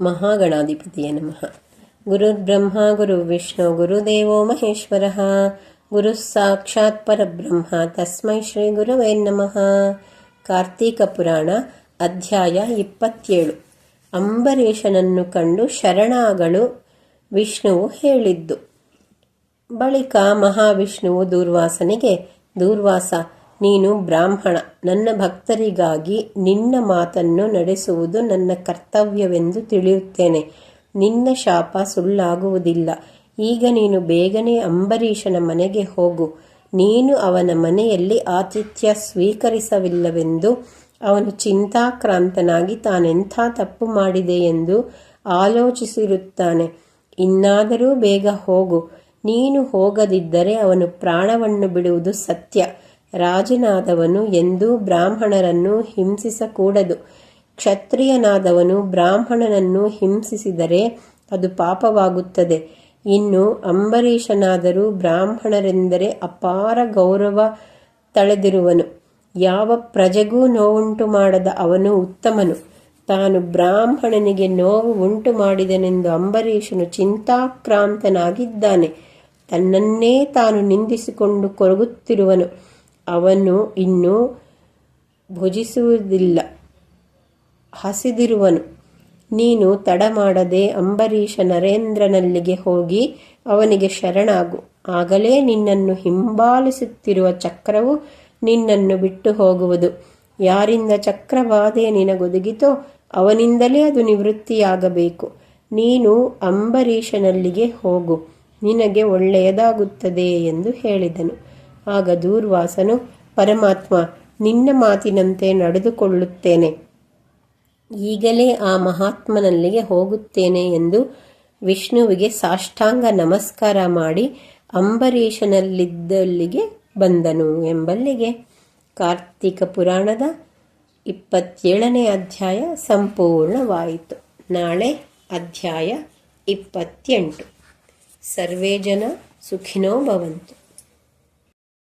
ಮಹಾಗಣಾಧಿಪತಿಯ ನಮಃ. ಗುರುರ್ಬ್ರಹ್ಮ ಗುರುರ್ವಿಷ್ಣು ಗುರುದೇವೋ ಮಹೇಶ್ವರಃ. ಗುರುಃ ಸಾಕ್ಷಾತ್ ಪರಬ್ರಹ್ಮ, ತಸ್ಮೈ ಶ್ರೀ ಗುರುವೇ ನಮಃ. ಕಾರ್ತೀಕ ಪುರಾಣ, ಅಧ್ಯಾಯ ಇಪ್ಪತ್ತೇಳು. ಅಂಬರೀಷನನ್ನು ಕಂಡು ಶರಣಾಗಳು ವಿಷ್ಣುವು ಹೇಳಿದ್ದು. ಬಳಿಕ ಮಹಾವಿಷ್ಣುವು ದೂರ್ವಾಸನಿಗೆ, ದೂರ್ವಾಸ ನೀನು ಬ್ರಾಹ್ಮಣ, ನನ್ನ ಭಕ್ತರಿಗಾಗಿ ನಿನ್ನ ಮಾತನ್ನು ನಡೆಸುವುದು ನನ್ನ ಕರ್ತವ್ಯವೆಂದು ತಿಳಿಯುತ್ತೇನೆ. ನಿನ್ನ ಶಾಪ ಸುಳ್ಳಾಗುವುದಿಲ್ಲ. ಈಗ ನೀನು ಬೇಗನೆ ಅಂಬರೀಷನ ಮನೆಗೆ ಹೋಗು. ನೀನು ಅವನ ಮನೆಯಲ್ಲಿ ಆತಿಥ್ಯ ಸ್ವೀಕರಿಸವಿಲ್ಲವೆಂದು ಅವನು ಚಿಂತಾಕ್ರಾಂತನಾಗಿ ತಾನೆಂಥ ತಪ್ಪು ಮಾಡಿದೆ ಎಂದು ಆಲೋಚಿಸಿರುತ್ತಾನೆ. ಇನ್ನಾದರೂ ಬೇಗ ಹೋಗು. ನೀನು ಹೋಗದಿದ್ದರೆ ಅವನು ಪ್ರಾಣವನ್ನು ಬಿಡುವುದು ಸತ್ಯ. ರಾಜನಾದವನು ಎಂದೂ ಬ್ರಾಹ್ಮಣರನ್ನು ಹಿಂಸಿಸಕೂಡದು. ಕ್ಷತ್ರಿಯನಾದವನು ಬ್ರಾಹ್ಮಣನನ್ನು ಹಿಂಸಿಸಿದರೆ ಅದು ಪಾಪವಾಗುತ್ತದೆ. ಇನ್ನು ಅಂಬರೀಷನಾದರೂ ಬ್ರಾಹ್ಮಣರೆಂದರೆ ಅಪಾರ ಗೌರವ ತಳೆದಿರುವನು. ಯಾವ ಪ್ರಜೆಗೂ ನೋವುಂಟು ಮಾಡದ ಅವನು ಉತ್ತಮನು. ತಾನು ಬ್ರಾಹ್ಮಣನಿಗೆ ನೋವು ಉಂಟು ಮಾಡಿದನೆಂದು ಅಂಬರೀಷನು ಚಿಂತಾಕ್ರಾಂತನಾಗಿದ್ದಾನೆ. ತನ್ನನ್ನೇ ತಾನು ನಿಂದಿಸಿಕೊಂಡು ಕೊರಗುತ್ತಿರುವನು. ಅವನು ಇನ್ನು ಭುಜಿಸುವುದಿಲ್ಲ. ಹಸಿದಿರುವನು, ನೀನು ತಡ ಮಾಡದೆ ಅಂಬರೀಷ ನರೇಂದ್ರನಲ್ಲಿಗೆ ಹೋಗಿ ಅವನಿಗೆ ಶರಣಾಗು. ಆಗಲೇ ನಿನ್ನನ್ನು ಹಿಂಬಾಲಿಸುತ್ತಿರುವ ಚಕ್ರವು ನಿನ್ನನ್ನು ಬಿಟ್ಟು ಹೋಗುವುದು. ಯಾರಿಂದ ಚಕ್ರಬಾಧೆ ನಿನಗೊದಗಿತೋ ಅವನಿಂದಲೇ ಅದು ನಿವೃತ್ತಿಯಾಗಬೇಕು. ನೀನು ಅಂಬರೀಷನಲ್ಲಿಗೆ ಹೋಗು. ನಿನಗೆ ಒಳ್ಳೆಯದಾಗುತ್ತದೆ ಎಂದು ಹೇಳಿದನು. ಆಗ ದೂರ್ವಾಸನು, ಪರಮಾತ್ಮ, ನಿನ್ನ ಮಾತಿನಂತೆ ನಡೆದುಕೊಳ್ಳುತ್ತೇನೆ. ಈಗಲೇ ಆ ಮಹಾತ್ಮನಲ್ಲಿಗೆ ಹೋಗುತ್ತೇನೆ ಎಂದು ವಿಷ್ಣುವಿಗೆ ಸಾಷ್ಟಾಂಗ ನಮಸ್ಕಾರ ಮಾಡಿ ಅಂಬರೀಷನಲ್ಲಿದ್ದಲ್ಲಿಗೆ ಬಂದನು ಎಂಬಲ್ಲಿಗೆ. ಕಾರ್ತಿಕ ಪುರಾಣದ ಇಪ್ಪತ್ತೇಳನೇ ಅಧ್ಯಾಯ ಸಂಪೂರ್ಣವಾಯಿತು. ನಾಳೆ ಅಧ್ಯಾಯ ಇಪ್ಪತ್ತೆಂಟು. ಸರ್ವೇ ಜನ ಸುಖಿನೋ ಭವಂತು.